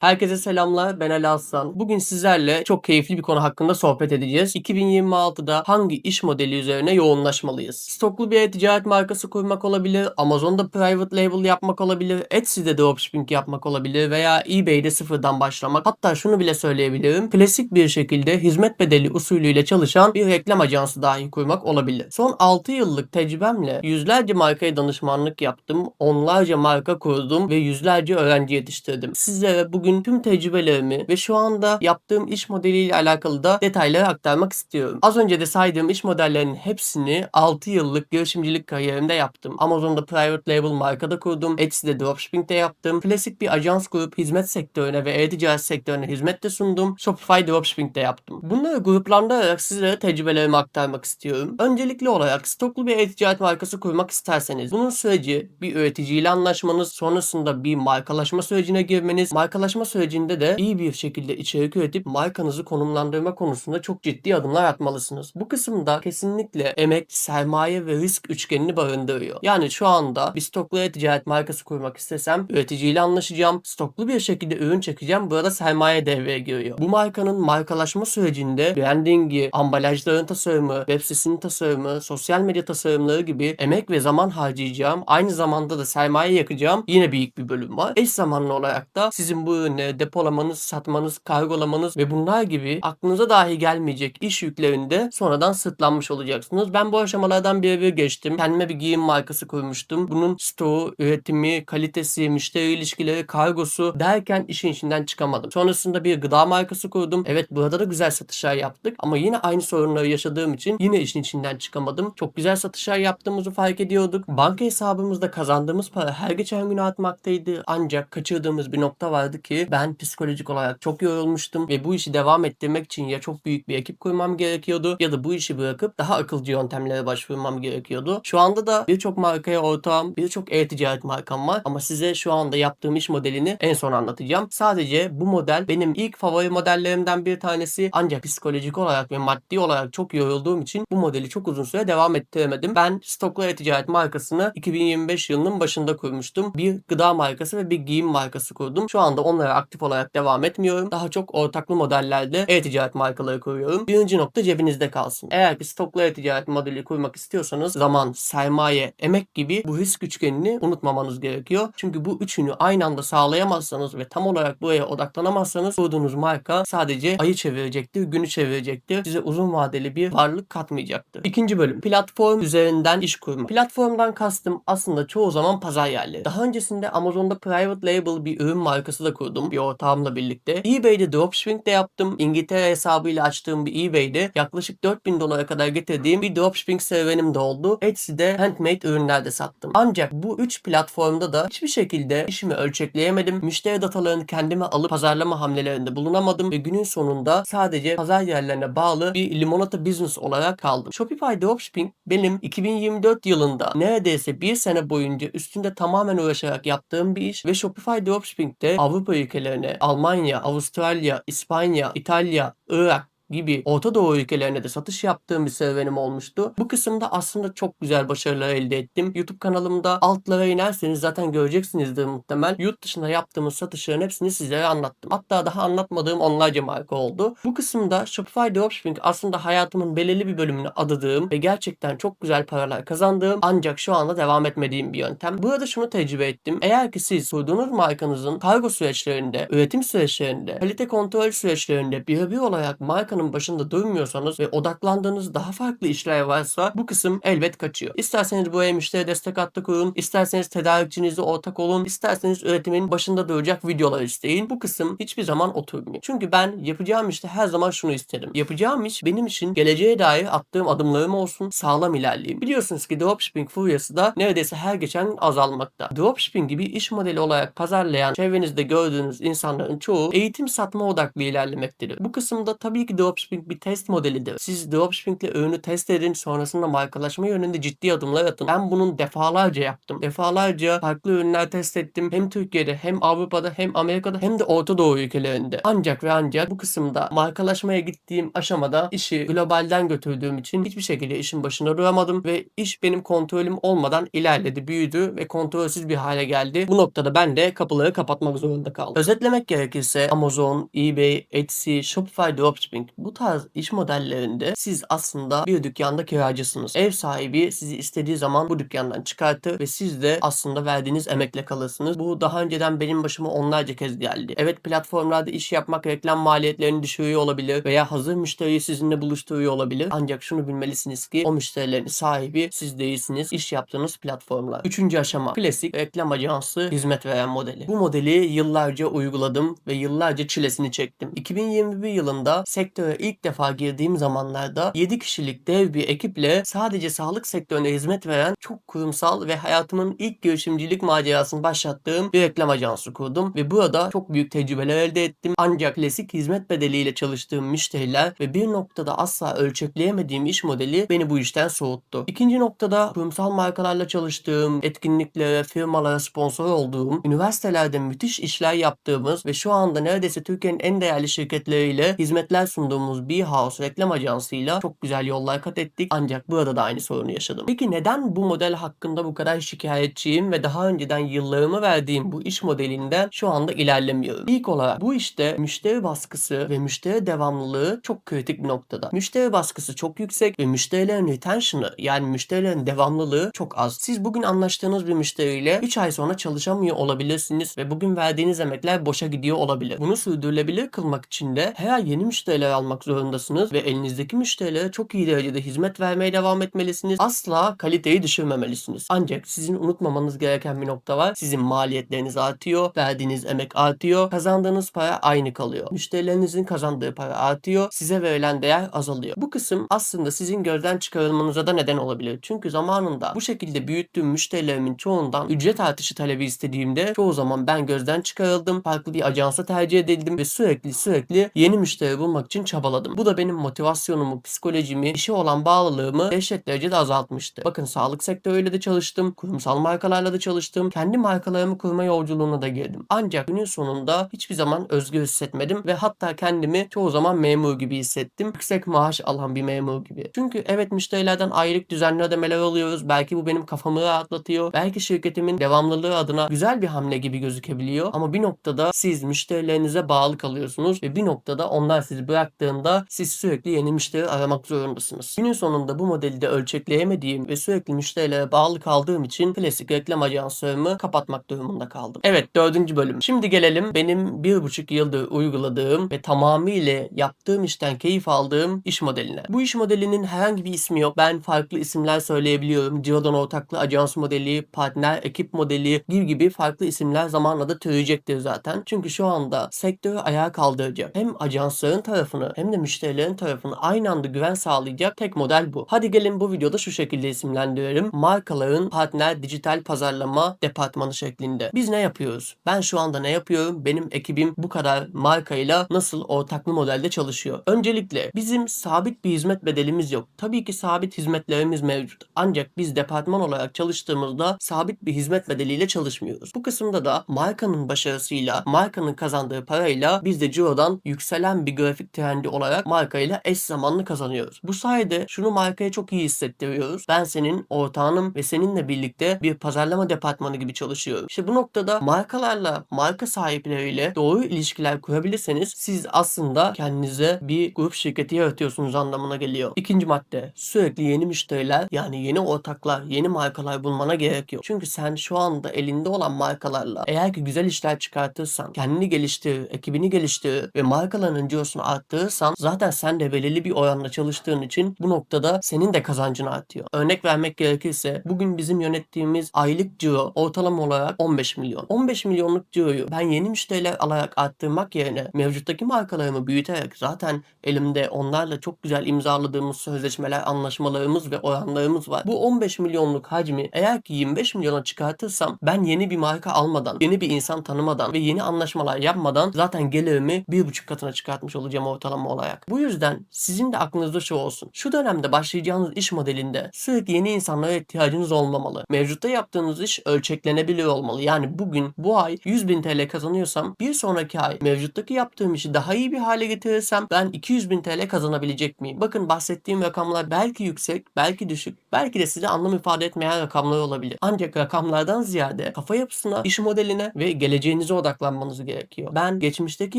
Herkese selamlar, ben Ali Aslan. Bugün sizlerle çok keyifli bir konu hakkında sohbet edeceğiz. 2026'da hangi iş modeli üzerine yoğunlaşmalıyız? Stoklu bir e-ticaret markası kurmak olabilir, Amazon'da private label yapmak olabilir, Etsy'de dropshipping yapmak olabilir veya eBay'de sıfırdan başlamak. Hatta şunu bile söyleyebilirim. Klasik bir şekilde hizmet bedeli usulüyle çalışan bir reklam ajansı dahi kurmak olabilir. Son 6 yıllık tecrübemle yüzlerce markaya danışmanlık yaptım, onlarca marka kurdum ve yüzlerce öğrenci yetiştirdim. Sizlere bugün tüm tecrübelerimi ve şu anda yaptığım iş modeliyle alakalı da detayları aktarmak istiyorum. Az önce de saydığım iş modellerinin hepsini 6 yıllık girişimcilik kariyerimde yaptım. Amazon'da private label markada kurdum. Etsy'de dropshipping'de yaptım. Klasik bir ajans kurup hizmet sektörüne ve e-ticaret sektörüne hizmet de sundum. Shopify dropshipping'de yaptım. Bunları gruplandırarak sizlere tecrübelerimi aktarmak istiyorum. Öncelikli olarak stoklu bir e-ticaret markası kurmak isterseniz bunun süreci bir üreticiyle anlaşmanız, sonrasında bir markalaşma sürecine girmeniz, markalaşma sürecinde de iyi bir şekilde içerik üretip markanızı konumlandırma konusunda çok ciddi adımlar atmalısınız. Bu kısımda kesinlikle emek, sermaye ve risk üçgenini barındırıyor. Yani şu anda bir stoklu e-ticaret markası kurmak istesem üreticiyle anlaşacağım, stoklu bir şekilde ürün çekeceğim. Burada sermaye devreye giriyor. Bu markanın markalaşma sürecinde brandingi, ambalajların tasarımı, web sitesinin tasarımı, sosyal medya tasarımları gibi emek ve zaman harcayacağım. Aynı zamanda da sermaye yakacağım. Yine büyük bir bölüm var. Eş zamanlı olarak da sizin bu ürünleri depolamanız, satmanız, kargolamanız ve bunlar gibi aklınıza dahi gelmeyecek iş yüklerinde sonradan sırtlanmış olacaksınız. Ben bu aşamalardan bir bir geçtim. Kendime bir giyim markası kurmuştum. Bunun stoğu, üretimi, kalitesi, müşteri ilişkileri, kargosu derken işin içinden çıkamadım. Sonrasında bir gıda markası kurdum. Evet burada da güzel satışlar yaptık ama yine aynı sorunları yaşadığım için yine işin içinden çıkamadım. Çok güzel satışlar yaptığımızı fark ediyorduk. Banka hesabımızda kazandığımız para her geçen gün artmaktaydı. Ancak kaçırdığımız bir nokta vardı ki ben psikolojik olarak çok yorulmuştum ve bu işi devam ettirmek için ya çok büyük bir ekip kurmam gerekiyordu ya da bu işi bırakıp daha akılcı yöntemlere başvurmam gerekiyordu. Şu anda da birçok markaya ortağım, birçok e-ticaret markam var ama size şu anda yaptığım iş modelini en son anlatacağım. Sadece bu model benim ilk favori modellerimden bir tanesi ancak psikolojik olarak ve maddi olarak çok yorulduğum için bu modeli çok uzun süre devam ettiremedim. Ben Stoklu E-Ticaret markasını 2025 yılının başında kurmuştum. Bir gıda markası ve bir giyim markası kurdum. Şu anda onlara aktif olarak devam etmiyorum. Daha çok ortaklı modellerde e-ticaret markaları kuruyorum. Birinci nokta cebinizde kalsın. Eğer ki stoklu e-ticaret modeli kurmak istiyorsanız zaman, sermaye, emek gibi bu risk üçgenini unutmamanız gerekiyor. Çünkü bu üçünü aynı anda sağlayamazsanız ve tam olarak buraya odaklanamazsanız kurduğunuz marka sadece ayı çevirecektir, günü çevirecektir. Size uzun vadeli bir varlık katmayacaktır. İkinci bölüm. Platform üzerinden iş kurma. Platformdan kastım aslında çoğu zaman pazar yerleri. Daha öncesinde Amazon'da private label bir ürün markası da kurdum. Bir ortağımla birlikte. eBay'de dropshipping de yaptım. İngiltere hesabıyla açtığım bir eBay'de yaklaşık 4000 dolara kadar getirdiğim bir dropshipping serüvenim de oldu. Etsy'de handmade ürünler de sattım. Ancak bu 3 platformda da hiçbir şekilde işimi ölçekleyemedim. Müşteri datalarını kendime alıp pazarlama hamlelerinde bulunamadım ve günün sonunda sadece pazar yerlerine bağlı bir limonata business olarak kaldım. Shopify Dropshipping benim 2024 yılında neredeyse bir sene boyunca üstünde tamamen uğraşarak yaptığım bir iş ve Shopify Dropshipping'de Avrupa ülkelerine, Almanya, Avustralya, İspanya, İtalya, Irak gibi Orta Doğu ülkelerine de satış yaptığım bir serüvenim olmuştu. Bu kısımda aslında çok güzel başarılar elde ettim. YouTube kanalımda altlara inerseniz zaten göreceksinizdir muhtemel. Yurt dışında yaptığımız satışların hepsini sizlere anlattım. Hatta daha anlatmadığım onlarca marka oldu. Bu kısımda Shopify Dropshipping aslında hayatımın belirli bir bölümünü adadığım ve gerçekten çok güzel paralar kazandığım ancak şu anda devam etmediğim bir yöntem. Burada şunu tecrübe ettim. Eğer ki siz kurduğunuz markanızın kargo süreçlerinde, üretim süreçlerinde, kalite kontrol süreçlerinde birebir olarak markanın başında durmuyorsanız ve odaklandığınız daha farklı işler varsa bu kısım elbet kaçıyor. İsterseniz buraya müşteri destek hattı kurun, isterseniz tedarikçinizle ortak olun, isterseniz üretimin başında duracak videolar isteyin. Bu kısım hiçbir zaman oturmuyor. Çünkü ben yapacağım işte her zaman şunu isterim. Yapacağım iş benim için geleceğe dair attığım adımlarım olsun, sağlam ilerleyeyim. Biliyorsunuz ki dropshipping furyası da neredeyse her geçen azalmakta. Dropshipping gibi iş modeli olarak pazarlayan çevrenizde gördüğünüz insanların çoğu eğitim satma odaklı ilerlemektedir. Bu kısımda tabii ki dropshipping bir test modelidir. Siz dropshipping ile ürünü test edin sonrasında markalaşma yönünde ciddi adımlar atın. Ben bunun defalarca yaptım. Defalarca farklı ürünler test ettim. Hem Türkiye'de hem Avrupa'da hem Amerika'da hem de Orta Doğu ülkelerinde. Ancak ve ancak bu kısımda markalaşmaya gittiğim aşamada işi globalden götürdüğüm için hiçbir şekilde işin başında duramadım ve iş benim kontrolüm olmadan ilerledi, büyüdü ve kontrolsüz bir hale geldi. Bu noktada ben de kapıları kapatmak zorunda kaldım. Özetlemek gerekirse Amazon, eBay, Etsy, Shopify Dropshipping bu tarz iş modellerinde siz aslında bir dükkanda kiracısınız. Ev sahibi sizi istediği zaman bu dükkandan çıkartır ve siz de aslında verdiğiniz emekle kalırsınız. Bu daha önceden benim başıma onlarca kez geldi. Evet platformlarda iş yapmak reklam maliyetlerini düşürüyor olabilir veya hazır müşteriyi sizinle buluşturuyor olabilir. Ancak şunu bilmelisiniz ki o müşterilerin sahibi siz değilsiniz. İş yaptığınız platformlar. Üçüncü aşama klasik reklam ajansı hizmet veren modeli. Bu modeli yıllarca uyguladım ve yıllarca çilesini çektim. 2021 yılında sektöre ilk defa girdiğim zamanlarda 7 kişilik dev bir ekiple sadece sağlık sektörüne hizmet veren çok kurumsal ve hayatımın ilk girişimcilik macerasını başlattığım bir reklam ajansı kurdum ve burada çok büyük tecrübeler elde ettim. Ancak klasik hizmet bedeliyle çalıştığım müşteriler ve bir noktada asla ölçekleyemediğim iş modeli beni bu işten soğuttu. İkinci noktada kurumsal markalarla çalıştığım, etkinliklere, firmalara sponsor olduğum, üniversitelerde müthiş işler yaptığımız ve şu anda neredeyse Türkiye'nin en değerli şirketleriyle hizmetler sunduğumuz B-House reklam ajansıyla çok güzel yollar kat ettik. Ancak burada da aynı sorunu yaşadım. Peki neden bu model hakkında bu kadar şikayetçiyim ve daha önceden yıllarımı verdiğim bu iş modelinden şu anda ilerlemiyorum? İlk olarak bu işte müşteri baskısı ve müşteri devamlılığı çok kritik bir noktada. Müşteri baskısı çok yüksek ve müşterilerin retention'ı yani müşterilerin devamlılığı çok az. Siz bugün anlaştığınız bir müşteriyle 3 ay sonra çalışamıyor olabilirsiniz ve bugün verdiğiniz emekler boşa gidiyor olabilir. Bunu sürdürülebilir kılmak için de her yeni müşteriler almak zorundasınız ve elinizdeki müşterilere çok iyi derecede hizmet vermeye devam etmelisiniz. Asla kaliteyi düşürmemelisiniz. Ancak sizin unutmamanız gereken bir nokta var. Sizin maliyetleriniz artıyor, verdiğiniz emek artıyor, kazandığınız para aynı kalıyor. Müşterilerinizin kazandığı para artıyor, size verilen değer azalıyor. Bu kısım aslında sizin gözden çıkarılmanıza da neden olabilir. Çünkü zamanında bu şekilde büyüttüğüm müşterilerimin çoğundan ücret artışı talebi istediğimde çoğu zaman ben gözden çıkarıldım. Farklı bir ajansa tercih edildim ve sürekli sürekli yeni müşteri bulmak için çabaladım. Bu da benim motivasyonumu, psikolojimi, işe olan bağlılığımı dehşet derecede azaltmıştı. Bakın sağlık sektörüyle de çalıştım, kurumsal markalarla da çalıştım, kendi markalarımı kurma yolculuğuna da girdim. Ancak günün sonunda hiçbir zaman özgür hissetmedim ve hatta kendimi çoğu zaman memur gibi hissettim. Yüksek maaş alan bir memur gibi. Çünkü evet müşterilerden aylık düzenli ödemeler alıyoruz. Belki bu benim kafamı rahatlatıyor. Belki şirketimin devamlılığı adına güzel bir hamle gibi gözükebiliyor. Ama bir noktada siz müşterilerinize bağlı kalıyorsunuz ve bir noktada onlar sizi bıraktığında siz sürekli yeni müşteri aramak zorundasınız. Günün sonunda bu modeli de ölçekleyemediğim ve sürekli müşterilere bağlı kaldığım için klasik reklam ajanslarımı kapatmak durumunda kaldım. Evet dördüncü bölüm. Şimdi gelelim benim bir buçuk yıldır uyguladığım ve tamamıyla yaptığım işten keyif aldığım iş modeline. Bu iş modelinin herhangi bir ismi yok. Ben farklı isimler söyleyebiliyorum. Ciro'dan ortaklı ajans modeli, partner ekip modeli gibi gibi farklı isimler zamanla da türeyecektir zaten. Çünkü şu anda sektörü ayağa kaldıracak. Hem ajansların tarafını hem de müşterilerin tarafını aynı anda güven sağlayacak tek model bu. Hadi gelin bu videoda şu şekilde isimlendirelim. Markaların partner dijital pazarlama departmanı şeklinde. Biz ne yapıyoruz? Ben şu anda ne yapıyorum? Benim ekibim bu kadar markayla nasıl ortaklı modelde çalışıyor? Öncelikle bizim sabit bir hizmet bedelimiz yok. Tabii ki sabit hizmetlerimiz mevcut. Ancak biz departman olarak çalıştığımızda sabit bir hizmet bedeliyle çalışmıyoruz. Bu kısımda da markanın başarısıyla, markanın kazandığı parayla biz de Ciro'dan yükselen bir grafik trendi olarak markayla eş zamanlı kazanıyoruz. Bu sayede şunu markaya çok iyi hissettiriyoruz. Ben senin ortağınım ve seninle birlikte bir pazarlama departmanı gibi çalışıyorum. İşte bu noktada markalarla, marka sahipleriyle doğru ilişkiler kurabilirseniz siz aslında kendinize bir grup şirketi yaratıyorsunuz anlamına geliyor. İkinci madde sürekli yeni müşteriler yani yeni ortaklar, yeni markalar bulmana gerek yok. Çünkü sen şu anda elinde olan markalarla eğer ki güzel işler çıkartırsan, kendini geliştir, ekibini geliştir ve markaların cirosunu arttırırsan zaten sen de belirli bir oranda çalıştığın için bu noktada senin de kazancın artıyor. Örnek vermek gerekirse bugün bizim yönettiğimiz aylık ciro ortalama olarak 15 milyon. 15 milyonluk ciroyu ben yeni müşteriler alarak arttırmak yerine mevcuttaki markalarımı büyüterek zaten elimde onlarla çok güzel imzaladığımız sözleşmeler, anlaşmalarımız ve oranlarımız var. Bu 15 milyonluk hacmi eğer ki 25 milyona çıkartırsam ben yeni bir marka almadan, yeni bir insan tanımadan ve yeni anlaşmalar yapmadan zaten gelirimi bir buçuk katına çıkartmış olacağım ortalama planlama olarak. Bu yüzden sizin de aklınızda şu olsun. Şu dönemde başlayacağınız iş modelinde sürekli yeni insanlara ihtiyacınız olmamalı. Mevcutta yaptığınız iş ölçeklenebilir olmalı. Yani bugün bu ay 100.000 TL kazanıyorsam bir sonraki ay mevcuttaki yaptığım işi daha iyi bir hale getirirsem ben 200.000 TL kazanabilecek miyim? Bakın bahsettiğim rakamlar belki yüksek, belki düşük, belki de size anlam ifade etmeyen rakamlar olabilir. Ancak rakamlardan ziyade kafa yapısına, iş modeline ve geleceğinize odaklanmanız gerekiyor. Ben geçmişteki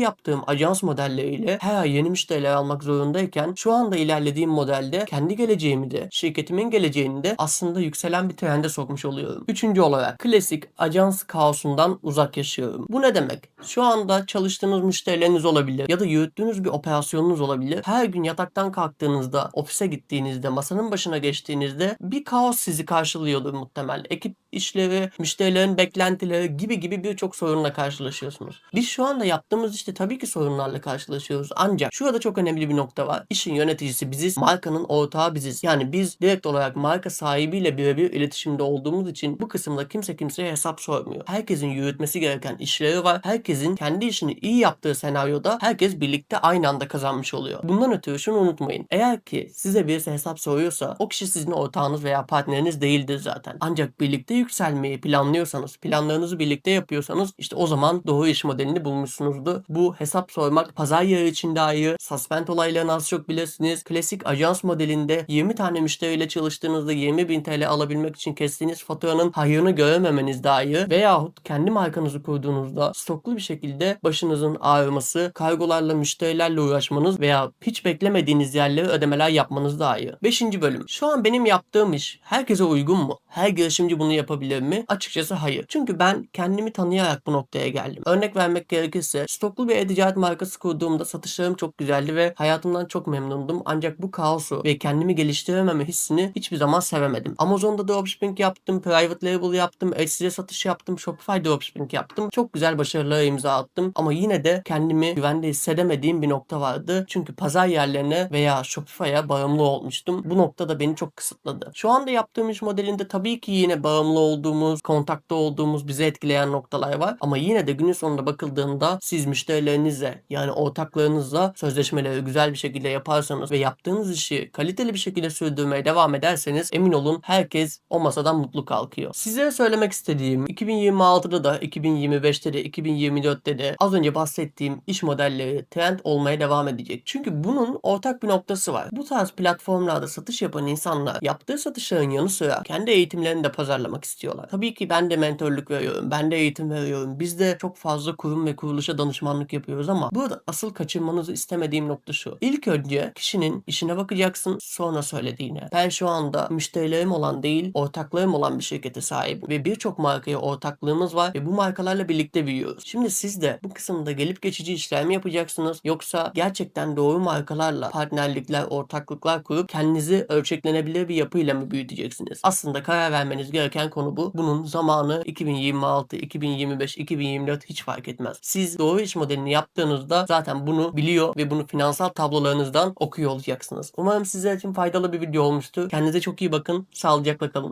yaptığım ajans modelleriyle her ay yeni müşteriler almak zorundayken şu anda ilerlediğim modelde kendi geleceğimi de, şirketimin geleceğini de aslında yükselen bir trende sokmuş oluyorum. Üçüncü olarak klasik ajans kaosundan uzak yaşıyorum. Bu ne demek? Şu anda çalıştığınız müşterileriniz olabilir ya da yürüttüğünüz bir operasyonunuz olabilir. Her gün yataktan kalktığınızda, ofise gittiğinizde, masanın başına geçtiğinizde bir kaos sizi karşılıyordur muhtemel. Ekip işleri, müşterilerin beklentileri gibi gibi birçok sorunla karşılaşıyorsunuz. Biz şu anda yaptığımız işte tabii ki sorunlarla karşılaşıyoruz. Ancak şurada çok önemli bir nokta var. İşin yöneticisi biziz, markanın ortağı biziz. Yani biz direkt olarak marka sahibiyle birebir iletişimde olduğumuz için bu kısımda kimse kimseye hesap sormuyor. Herkesin yürütmesi gereken işleri var. Herkesin kendi işini iyi yaptığı senaryoda herkes birlikte aynı anda kazanmış oluyor. Bundan ötürü şunu unutmayın. Eğer ki size birisi hesap soruyorsa o kişi sizin ortağınız veya partneriniz değildir zaten. Ancak birlikte yükselmeyi planlıyorsanız, planlarınızı birlikte yapıyorsanız işte o zaman doğru iş modelini bulmuşsunuzdur. Bu hesap sormak pazar yeri için dahi suspend olaylarını az çok bilirsiniz. Klasik ajans modelinde 20 tane müşteriyle çalıştığınızda 20 bin TL alabilmek için kestiğiniz faturanın hayrını görememeniz dahi veyahut kendi markanızı kurduğunuzda stoklu bir şekilde başınızın ağrıması, kargolarla müşterilerle uğraşmanız veya hiç beklemediğiniz yerlere ödemeler yapmanız dahi. 5. bölüm. Şu an benim yaptığım iş herkese uygun mu? Her girişimci bunu yapabilir mi? Açıkçası hayır. Çünkü ben kendimi tanıyarak bu noktaya geldim. Örnek vermek gerekirse stoklu bir e-ticaret markası kurduğumda satışlarım çok güzeldi ve hayatımdan çok memnundum. Ancak bu kaosu ve kendimi geliştirememe hissini hiçbir zaman sevemedim. Amazon'da dropshipping yaptım, private label yaptım, Etsy'de satış yaptım, Shopify dropshipping yaptım. Çok güzel başarılara imza attım ama yine de kendimi güvende hissedemediğim bir nokta vardı. Çünkü pazar yerlerine veya Shopify'a bağımlı olmuştum. Bu noktada beni çok kısıtladı. Şu anda yaptığım iş modelinde tabii ki yine bağımlı olduğumuz, kontakta olduğumuz, bizi etkileyen noktalar var. Ama yine de günün sonunda bakıldığında siz müşterilerinizle yani ortaklarınızla sözleşmeleri güzel bir şekilde yaparsanız ve yaptığınız işi kaliteli bir şekilde sürdürmeye devam ederseniz emin olun herkes o masadan mutlu kalkıyor. Sizlere söylemek istediğim 2026'da da 2025'te de 2024'te de az önce bahsettiğim iş modelleri trend olmaya devam edecek. Çünkü bunun ortak bir noktası var. Bu tarz platformlarda satış yapan insanlar yaptığı satışların yanı sıra kendi eğitimlerini de pazarlamak istiyorlar. Tabii ki ben de mentorluk veriyorum. Ben de eğitim veriyorum. Biz de çok fazla kurum ve kuruluşa danışmanlık yapıyoruz ama burada asıl kaçırmanızı istemediğim nokta şu. İlk önce kişinin işine bakacaksın sonra söylediğine. Ben şu anda müşterilerim olan değil ortaklarım olan bir şirkete sahibim ve birçok markaya ortaklığımız var ve bu markalarla birlikte büyüyoruz. Şimdi siz de bu kısımda gelip geçici işler mi yapacaksınız yoksa gerçekten doğru markalarla partnerlikler, ortaklıklar kurup kendinizi ölçeklenebilir bir yapıyla mı büyüteceksiniz? Aslında karar vermeniz gereken konu bu. Bunun zamanı 2026, 2025, 2024 hiç fark etmez. Siz doğru iş modelini yaptığınızda zaten bunu biliyor ve bunu finansal tablolarınızdan okuyor olacaksınız. Umarım sizler için faydalı bir video olmuştur. Kendinize çok iyi bakın. Sağlıcakla kalın.